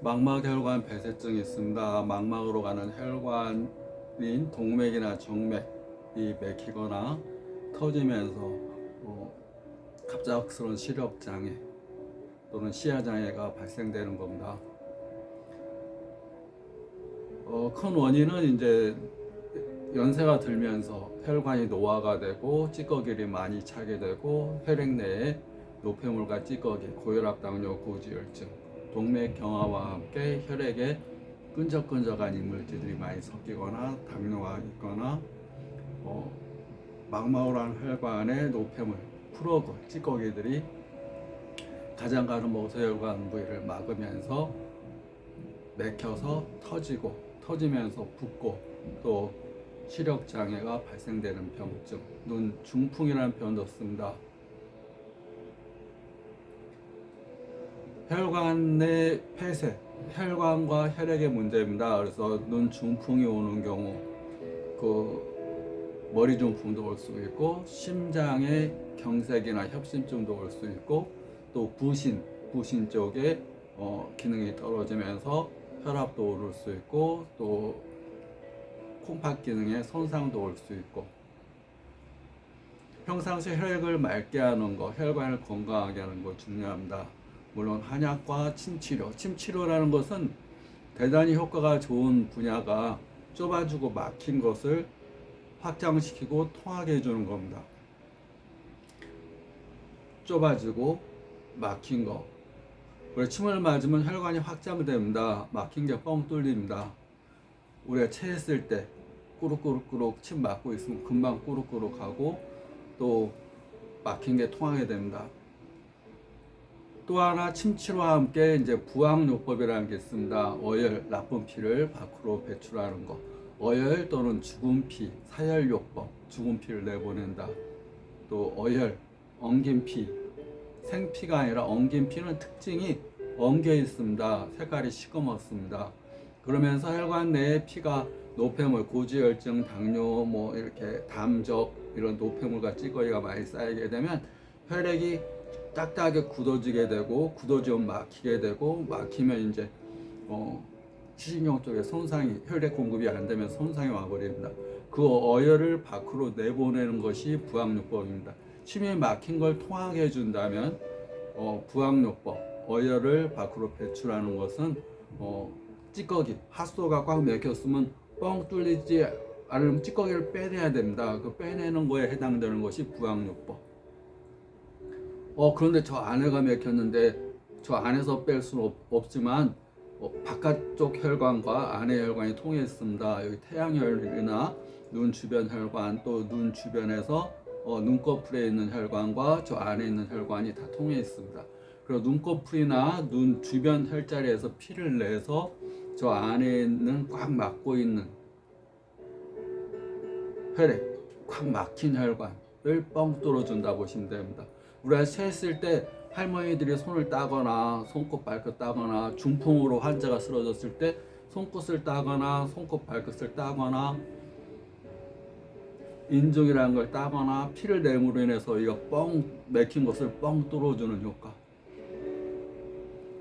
망막 혈관 배쇄증이 있습니다. 망막으로 가는 혈관인 동맥이나 정맥이 맥히거나 터지면서 뭐 갑작스러운 시력 장애 또는 시야 장애가 발생되는 겁니다. 어, 큰 원인은 이제 연세가 들면서 혈관이 노화가 되고 찌꺼기를 많이 차게 되고 혈액 내에 노폐물과 찌꺼기, 고혈압, 당뇨, 고지혈증, 동맥 경화와 함께 혈액에 끈적끈적한 이물질들이 많이 섞이거나 당뇨가 있거나 어, 망막으로 혈관의 노폐물, 프로그, 찌꺼기들이 가장 가는 모세혈관 부위를 막으면서 맥혀서 터지고 터지면서 붓고 또 시력 장애가 발생되는 병증, 눈 중풍이라는 표현도 씁니다. 혈관 내 폐쇄, 혈관과 혈액의 문제입니다. 그래서 눈 중풍이 오는 경우, 그 머리 중풍도 올 수 있고, 심장의 경색이나 협심증도 올 수 있고, 또 부신, 부신 쪽에 어, 기능이 떨어지면서 혈압도 오를 수 있고, 또 콩팥 기능에 손상도 올 수 있고, 평상시 혈액을 맑게 하는 거, 혈관을 건강하게 하는 거 중요합니다. 물론 한약과 침치료, 침치료라는 것은 대단히 효과가 좋은 분야가 좁아지고 막힌 것을 확장시키고 통하게 해주는 겁니다. 좁아지고 막힌 거. 그래 침을 맞으면 혈관이 확장됩니다. 막힌 게 뻥 뚫립니다. 우리가 체했을 때 꾸룩꾸룩꾸룩 침 맞고 있으면 금방 꾸룩꾸룩하고 또 막힌 게 통하게 됩니다. 또 하나 침치와 함께 이제 부항요법이라는 게 있습니다. 어혈, 나쁜 피를 밖으로 배출하는 거. 어혈 또는 죽은 피, 사혈요법, 죽은 피를 내보낸다. 또 어혈, 엉긴 피, 생피가 아니라 엉긴 피는 특징이 엉겨 있습니다. 색깔이 시꺼멓습니다. 그러면서 혈관 내에 피가 노폐물, 고지혈증, 당뇨, 뭐 이렇게 담적 이런 노폐물과 찌꺼기가 많이 쌓이게 되면 혈액이 딱딱하게 굳어지게 되고 굳어지면 막히게 되고 막히면 이제 어, 시신경 쪽에 손상이 혈액 공급이 안 되면 손상이 와버립니다. 그 어혈을 밖으로 내보내는 것이 부항요법입니다. 침이 막힌 걸 통하게 해준다면 어, 부항요법 어혈을 밖으로 배출하는 것은 어, 찌꺼기 핫소가 꽉 막혔으면 뻥 뚫리지 않으면 찌꺼기를 빼내야 됩니다. 그 빼내는 거에 해당되는 것이 부항요법. 어 그런데 저 안에가 맥혔는데 저 안에서 뺄 수는 없, 없지만 어, 바깥쪽 혈관과 안의 혈관이 통했습니다. 여기 태양혈이나 눈 주변 혈관 또 눈 주변에서 어, 눈꺼풀에 있는 혈관과 저 안에 있는 혈관이 다 통해 있습니다. 그리고 눈꺼풀이나 눈 주변 혈자리에서 피를 내서 저 안에 있는 꽉 막고 있는 혈액, 꽉 막힌 혈관을 뻥 뚫어준다 보시면 됩니다. 우리가 체했을 때 할머니들이 손을 따거나 손끝 발끝 따거나 중풍으로 환자가 쓰러졌을 때 손끝을 따거나 손끝 발끝을 따거나 인중이라는 걸 따거나 피를 내므로 인해서 이가 뻥 맥힌 것을 뻥 뚫어주는 효과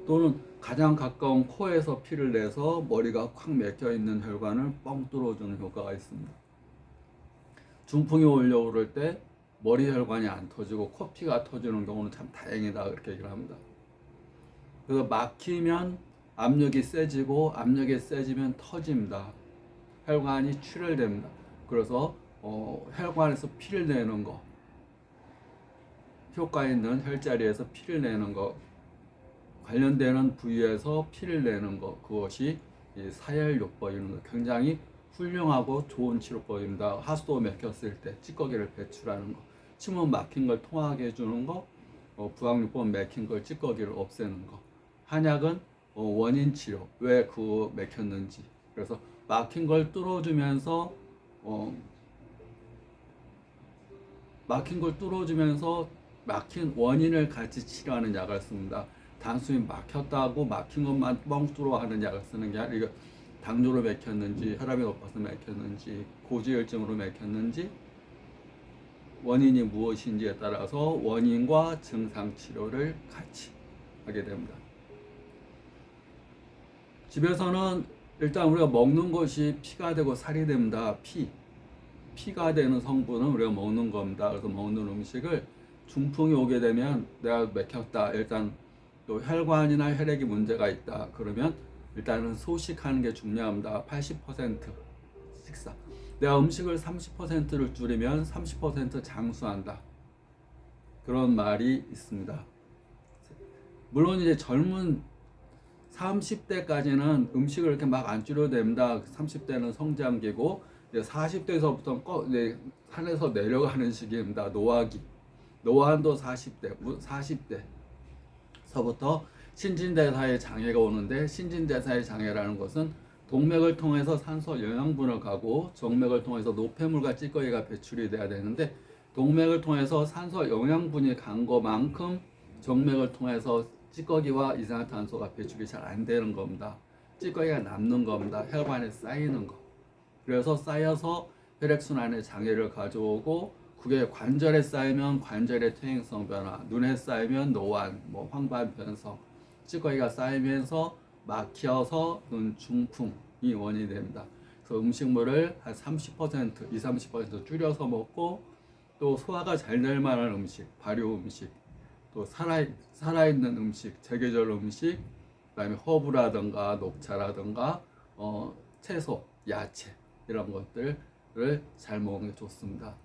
또는 가장 가까운 코에서 피를 내서 머리가 콱 맥혀 있는 혈관을 뻥 뚫어주는 효과가 있습니다. 중풍이 그럴 때 머리 혈관이 안 터지고 코피가 터지는 경우는 참 다행이다 그렇게 얘기를 합니다. 그래서 막히면 압력이 세지고 압력이 세지면 터집니다. 혈관이 출혈됩니다. 그래서 어, 혈관에서 피를 내는 거 효과 있는 혈자리에서 피를 내는 거 관련되는 부위에서 피를 내는 것 그것이 이 사혈요법이는 굉장히 훌륭하고 좋은 치료법입니다. 하수도 맥혔을 때 찌꺼기를 배출하는 거, 침은 막힌 걸 통하게 해주는 거, 어, 부항요법 맥힌 걸 찌꺼기를 없애는 거. 한약은 어, 원인 치료, 왜 그 맥혔는지. 그래서 막힌 걸 뚫어주면서 어, 막힌 걸 뚫어주면서 막힌 원인을 같이 치료하는 약을 씁니다. 단순히 막혔다고 막힌 것만 뻥 뚫어 하는 약을 쓰는 게 아니라 당뇨로 맥혔는지 혈압이 높아서 맥혔는지 고지혈증으로 맥혔는지 원인이 무엇인지에 따라서 원인과 증상 치료를 같이 하게 됩니다. 집에서는 일단 우리가 먹는 것이 피가 되고 살이 됩니다. 피. 피가 되는 성분은 우리가 먹는 겁니다. 그래서 먹는 음식을 중풍이 오게 되면 내가 맥혔다. 일단 또 혈관이나 혈액이 문제가 있다. 그러면 일단은 소식하는 게 중요합니다. 80% 식사. 내가 음식을 30%를 줄이면 30% 장수한다. 그런 말이 있습니다. 물론 이제 젊은 30대까지는 음식을 이렇게 막 안 줄여도 됩니다. 30대는 성장기고 이제 40대에서부터 꺼 이제 산에서 내려가는 시기입니다. 노화기. 노화도 40대, 40대서부터 신진대사의 장애가 오는데 신진대사의 장애라는 것은 동맥을 통해서 산소 영양분을 가고 정맥을 통해서 노폐물과 찌꺼기가 배출이 돼야 되는데 동맥을 통해서 산소 영양분이 간 것만큼 정맥을 통해서 찌꺼기와 이산화탄소가 배출이 잘 안 되는 겁니다. 찌꺼기가 남는 겁니다. 혈관에 쌓이는 거. 그래서 쌓여서 혈액순환에 장애를 가져오고 그게 관절에 쌓이면 관절의 퇴행성 변화, 눈에 쌓이면 노안, 뭐 황반 변성, 찌꺼기가 쌓이면서 막혀서 눈 중풍이 원인이 됩니다. 그래서 음식물을 한 30%, 20, 30% 줄여서 먹고 또 소화가 잘 될 만한 음식, 발효 음식, 또 살아 살아있는 음식, 제계절 음식, 그다음에 허브라든가 녹차라든가 어, 채소, 야채 이런 것들을 잘 먹는 게 좋습니다.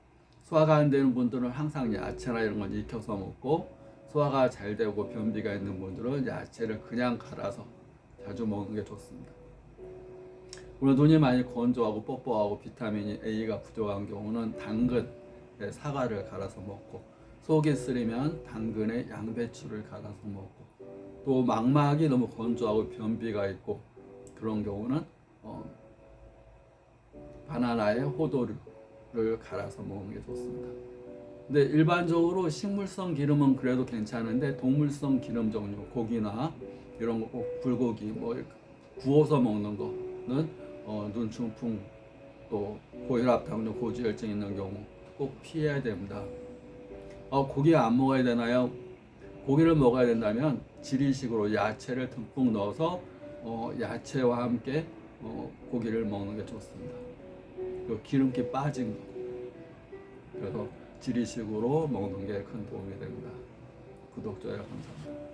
소화가 안 되는 분들은 항상 야채나 이런 걸 익혀서 먹고 소화가 잘 되고 변비가 있는 분들은 야채를 그냥 갈아서 자주 먹는 게 좋습니다. 물론 눈이 많이 건조하고 뻑뻑하고 비타민 A가 부족한 경우는 당근, 네, 사과를 갈아서 먹고 속이 쓰리면 당근에 양배추를 갈아서 먹고 또 망막이 너무 건조하고 변비가 있고 그런 경우는 어, 바나나에 호도류를 갈아서 먹는 게 좋습니다. 근데 일반적으로 식물성 기름은 그래도 괜찮은데 동물성 기름 종류 고기나 이런 거꼭 불고기 뭐 구워서 먹는 거는 어, 눈충풍 또 고혈압 당뇨 고지혈증 있는 경우 꼭 피해야 됩니다. 어, 고기 안 먹어야 되나요? 고기를 먹어야 된다면 지리식으로 야채를 듬뿍 넣어서 어, 야채와 함께 어, 고기를 먹는 게 좋습니다. 그 기름기 빠진 거. 그래서 지리식으로 먹는 게 큰 도움이 됩니다. 구독, 좋아요 감사합니다.